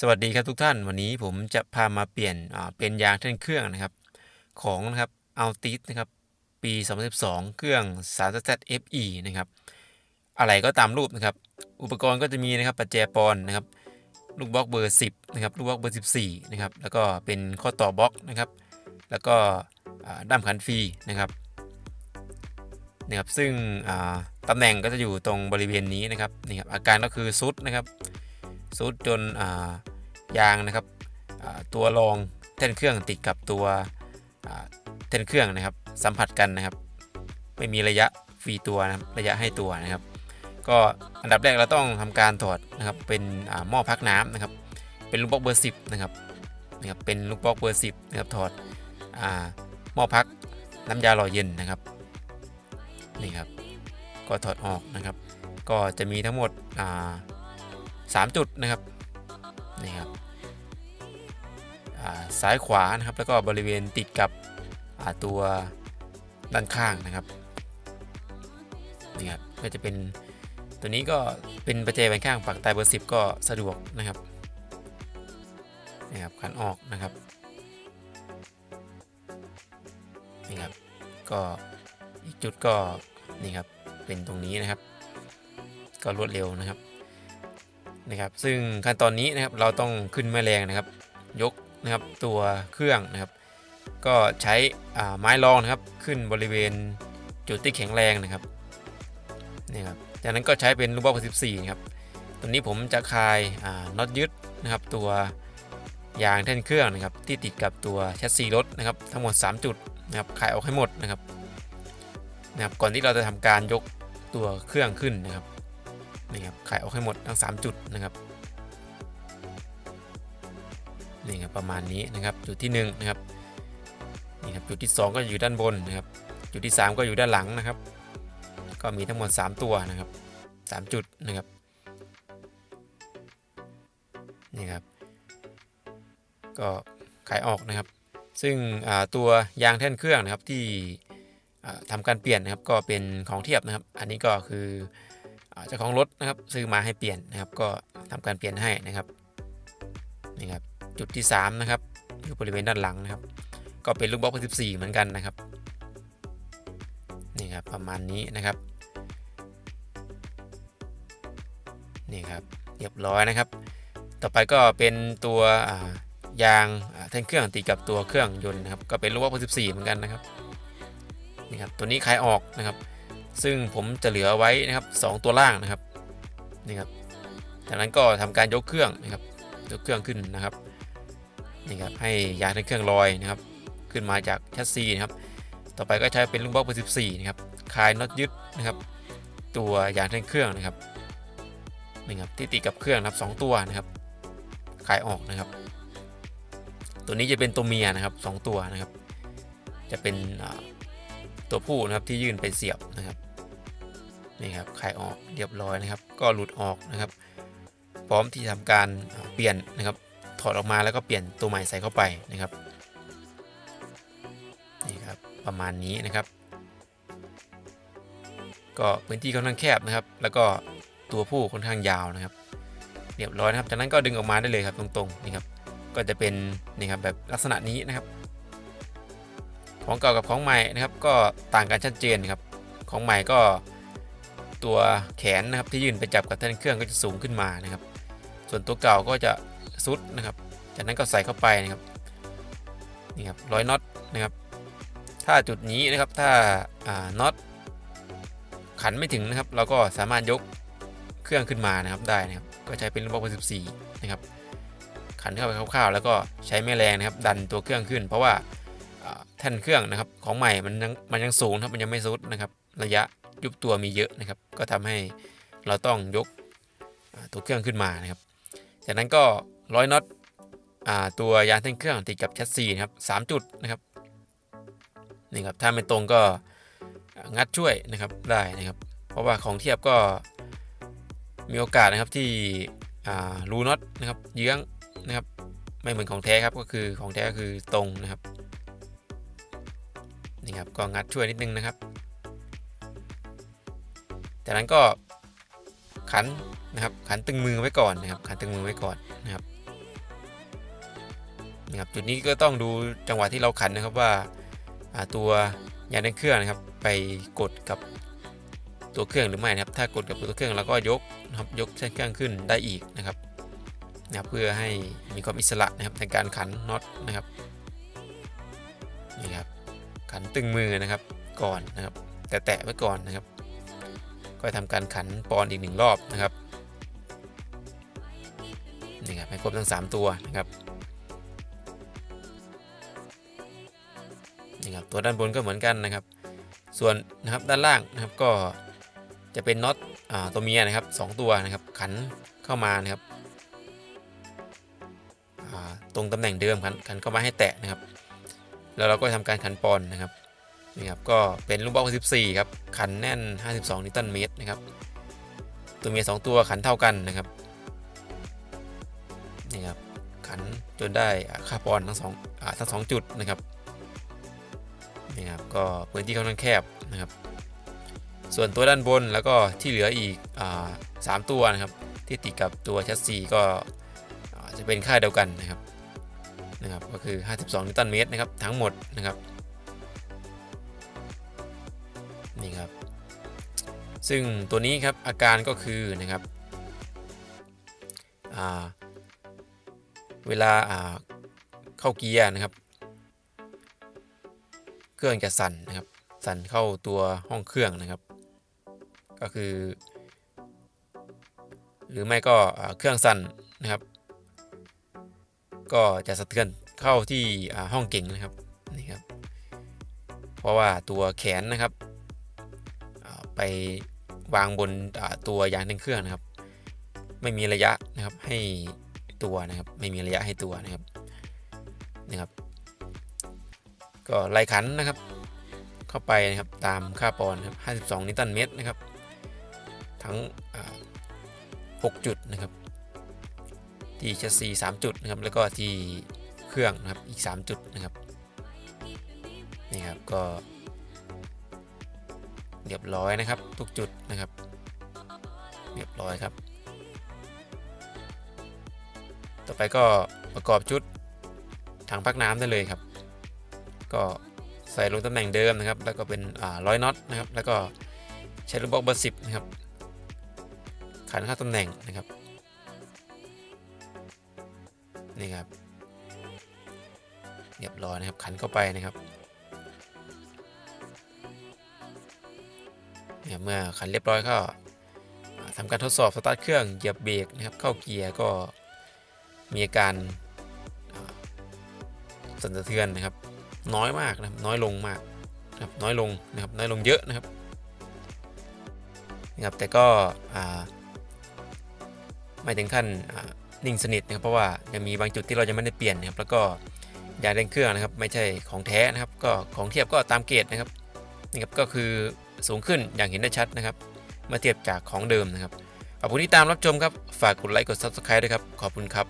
สวัสดีครับทุกท่านวันนี้ผมจะพามาเปลี่ยนอ่าเป็นยางแท่นเครื่องนะครับ ของนะครับอัลติสนะครับปี 2012 เครื่อง3 FE นะครับอะไรก็ตามรูปนะครับ อุปกรณ์ก็จะมีนะครับปัจแจปอนนะครับลูกบล็อกเบอร์ 10นะครับลูกบล็อกเบอร์ 14นะครับแล้วก็เป็นข้อต่อบล็อกนะครับ แล้วก็อ่าด้ามขันฟรีนะครับนะครับซึ่งอ่าตำแหน่งก็จะอยู่ตรงบริเวณนี้นะครับนี่ครับอาการก็คือซุดนะครับ ซุดจนายางนะครับตัวรองแท่นเครื่องติดกับตัวแท่นเครื่องนะครับ สัมผัสกันนะครับ ไม่มีระยะฟรีตัวนะครับระยะให้ตัวนะครับ ก็อันดับแรกเราต้องทำการถอดนะครับเป็นหม้อพักน้ำนะครับ เป็นลูกบล็อกเบอร์10นะครับนะครับเป็นลูกบล็อกเบอร์10นะครับถอดหม้อพักน้ำยาหล่อเย็นนะครับนี่ครับก็ถอดออกนะครับ ก็จะมีทั้งหมดอ่า สามจุดนะครับนี่ครับซ้ายขวานะครับแล้วก็บริเวณติดกับตัวด้านข้างนะครับนี่ครับก็จะเป็นตัวนี้ก็เป็นประแจแบนข้างปักใต้เบอร์10 ก็สะดวกนะครับนี่ครับขันออกนะครับนี่ครับก็อีกจุดก็นี่ครับเป็นตรงนี้นะครับ ก็รวดเร็วนะครับ นะครับ ซึ่งขั้นตอนนี้นะครับเราต้องขึ้นแม่แรงนะครับ ยกนะครับตัวเครื่องนะครับ ก็ใช้ไม้รองนะครับขึ้นบริเวณจุดที่แข็งแรงนะครับนี่ครับจากนั้นก็ใช้เป็นลูกบอล14นะครับตัวนี้ผมจะคลายาน็อตยึดนะครับ ตัวยางแท่นเครื่องนะครับ ที่ติดกับตัวแชสซีรถนะครับ ทั้งหมด 3 จุดนะครับคลายออกให้หมดนะครับนะครับ ก่อนที่เราจะทำการยกตัวเครื่องขึ้นนะครับ นี่ครับคลายออกให้หมดทั้ง 3 จุดนะครับนี่ครับประมาณนี้นะครับจุดที่1นะครับนี่ครับจุดที่ 2 ก็อยู่ด้านบนนะครับ จุดที่ 3 ก็อยู่ด้านหลังนะครับ ก็มีทั้งหมด 3 ตัวนะครับ 3 จุดนะครับนี่ครับก็ขายออกนะครับ ซึ่งตัวยางแท่นเครื่องนะครับที่อ่าทำการเปลี่ยนนะครับก็เป็นของเทียบนะครับ อันนี้ก็คือ เจ้าของรถนะครับซื้อมาให้เปลี่ยนนะครับ ก็ทำการเปลี่ยนให้นะครับนี่ครับจุดที่3นะครับอยู่บริเวณด้านหลังนะครับ ก็เป็นลูกบล็อก14 เหมือนกันนะครับนี่ครับประมาณนี้นะครับนี่ครับเรียบร้อยนะครับ ต่อไปก็เป็นตัวยางแท่นเครื่องติดกับตัวเครื่องยนต์นะครับ ก็เป็นลูกบล็อก14 เหมือนกันนะครับนี่ครับตัวนี้คลายออกนะครับ ซึ่งผมจะเหลือไว้นะครับ 2 ตัวล่างนะครับนี่ครับจากนั้นก็ทำการยกเครื่องนะครับ ยกเครื่องขึ้นนะครับนี่ครับให้ยางแท่นเครื่องลอยนะครับ ขึ้นมาจากแชสซีนะครับ ต่อไปก็ใช้เป็นลูกบล็อกเบอร์14นะครับคลายน็อตยึดนะครับ ตัวยางแท่นเครื่องนะครับนี่ครับที่ติดกับเครื่องนะครับสองตัวนะครับคลายออกนะครับ ตัวนี้จะเป็นตัวเมียนะครับสองตัวนะครับ จะเป็นตัวผู้นะครับที่ยื่นไปเสียบนะครับ นี่ครับคลายออกเรียบร้อยนะครับ ก็หลุดออกนะครับ พร้อมที่ทำการเปลี่ยนนะครับ ถอดออกมาแล้วก็เปลี่ยนตัวใหม่ใส่เข้าไปนะครับนี่ครับประมาณนี้นะครับ ก็พื้นที่ค่อนข้างแคบนะครับ แล้วก็ตัวผู้ค่อนข้างยาวนะครับ เรียบร้อยนะครับ จากนั้นก็ดึงออกมาได้เลยครับตรงๆนี่ครับก็จะเป็นนี่ครับแบบลักษณะนี้นะครับ ของเก่ากับของใหม่นะครับ ก็ต่างกันชัดเจนครับของใหม่ก็ ตัวแขนนะครับที่ยื่นไปจับกับแท่นเครื่องก็จะสูงขึ้นมานะครับ ส่วนตัวเก่าก็จะซุดนะครับ จากนั้นก็ใส่เข้าไปนะครับนี่ครับร้อยน็อตนะครับ ถ้าจุดนี้นะครับถ้าน็อตขันไม่ถึงนะครับ เราก็สามารถยกเครื่องขึ้นมานะครับได้นะครับ ก็ใช้เป็นลูกบอล14นะครับ ขันเข้าไปคร่าวๆ แล้วก็ใช้แม่แรงนะครับ ดันตัวเครื่องขึ้น เพราะว่าแท่นเครื่องนะครับของใหม่มันยังมันยังสูงครับมันยังไม่ซุดนะครับ ระยะ ยุบตัวมีเยอะนะครับ ก็ทำให้เราต้องยกตัวเครื่องขึ้นมานะครับ จากนั้นก็ร้อยน็อตตัวยางแท่นเครื่องติดกับแชสซีนะครับสามจุดนะครับนี่ครับถ้าไม่ตรงก็งัดช่วยนะครับได้นะครับ เพราะว่าของเทียบก็มีโอกาสนะครับที่รูน็อตนะครับเยื้องนะครับไม่เหมือนของแท้ครับก็คือของแท้ก็คือตรงนะครับนี่ครับก็งัดช่วยนิดนึงนะครับ จากนั้นก็ขันนะครับขันตึงมือไว้ก่อนนะครับขันตึงมือไว้ก่อนนะครับนะครับจุดนี้ก็ต้องดูจังหวะที่เราขันนะครับว่าตัวยางในเครื่องนะครับไปกดกับตัวเครื่องหรือไม่นะครับ ถ้ากดกับตัวเครื่องเราก็ยกนะครับยกเส้นเครื่องขึ้นได้อีกนะครับนะครับเพื่อให้มีความอิสระนะครับในการขันน็อตนะครับนี่ครับขันตึงมือนะครับก่อนนะครับ แต่แตะไว้ก่อนนะครับ ก็ทำการขันปอนอีกหนึ่งรอบนะครับนี่ครับให้ครบทั้ง 3 ตัวนะครับนี่ครับตัวด้านบนก็เหมือนกันนะครับ ส่วนนะครับด้านล่างนะครับก็จะเป็นน็อตอตัวเมียนะครับสองตัวนะครับขันเข้ามานะครับตรงตำแหน่งเดิมขันขันเข้ามาให้แตะนะครับ แล้วเราก็ทำการขันปอนนะครับ นี่ครับก็เป็นลูกบอล14ครับขันแน่น 52 นิวตันเมตรนะครับตัวเมีย2ตัวขันเท่ากันนะครับนี่ครับขันจนได้ค่าปอนทั้งสองทั้งสองจุดนะครับนี่ครับก็พื้นที่ค่อนข้างแคบนะครับ ส่วนตัวด้านบนแล้วก็ที่เหลืออีกอ่าสามตัวนะครับที่ติดกับตัวแชสซีก็จะเป็นค่าเดียวกันนะครับนะครับก็คือ 52 นิวตันเมตรนะครับทั้งหมดนะครับ นี่ครับ ซึ่งตัวนี้ครับอาการก็คือนะครับเวลาเข้าเกียร์นะครับ เครื่องจะสั่นนะครับ สั่นเข้าตัวห้องเครื่องนะครับ ก็คือ หรือไม่ก็เครื่องสั่นนะครับ ก็จะสะเทือนเข้าที่ห้องเก่งนะครับนี่ครับ เพราะว่าตัวแขนนะครับ ไปวางบนตัวยางเร่งเครื่องนะครับ ไม่มีระยะนะครับให้ตัวนะครับไม่มีระยะให้ตัวนะครับนะครับ ก็ไล่ขันนะครับ เข้าไปนะครับตามค่าปอนครับ52 นิวตันเมตรนะครับ ทั้ง 6 จุดนะครับ ที่แชสซี3จุดนะครับ แล้วก็ที่เครื่องนะครับอีก 3 จุดนะครับนี่ครับก็ เรียบร้อยนะครับ ทุกจุดนะครับ เรียบร้อยครับ ต่อไปก็ประกอบชุดถังพักน้ำได้เลยครับ ก็ใส่ลงตำแหน่งเดิมนะครับ แล้วก็เป็นร้อยน็อตนะครับ แล้วก็ใช้ลูกบล็อกเบอร์สิบนะครับขันเข้าตำแหน่งนะครับนี่ครับเรียบร้อยนะครับขันเข้าไปนะครับ เมื่อขันเรียบร้อยก็ทำการทดสอบสตาร์ทเครื่องเหยียบเบรกนะครับเข้าเกียร์ก็มีอาการสั่นสะเทือนนะครับ น้อยมากนะครับน้อยลงมากนะครับน้อยลงนะครับน้อยลงเยอะนะครับนะครับแต่ก็ไม่ถึงขั้นนิ่งสนิทนะครับเพราะว่ายังมีบางจุดที่เราจะไม่ได้เปลี่ยนนะครับแล้วก็ยางเร่งเครื่องนะครับ ไม่ใช่ของแท้นะครับ ก็ของเทียบก็ตามเกรดนะครับนี่ครับก็คือ สูงขึ้นอย่างเห็นได้ชัดนะครับ เมื่อเทียบจากของเดิมนะครับขอบคุณที่ตามรับชมครับ ฝากกดไลค์กด Subscribe ด้วยครับ ขอบคุณครับ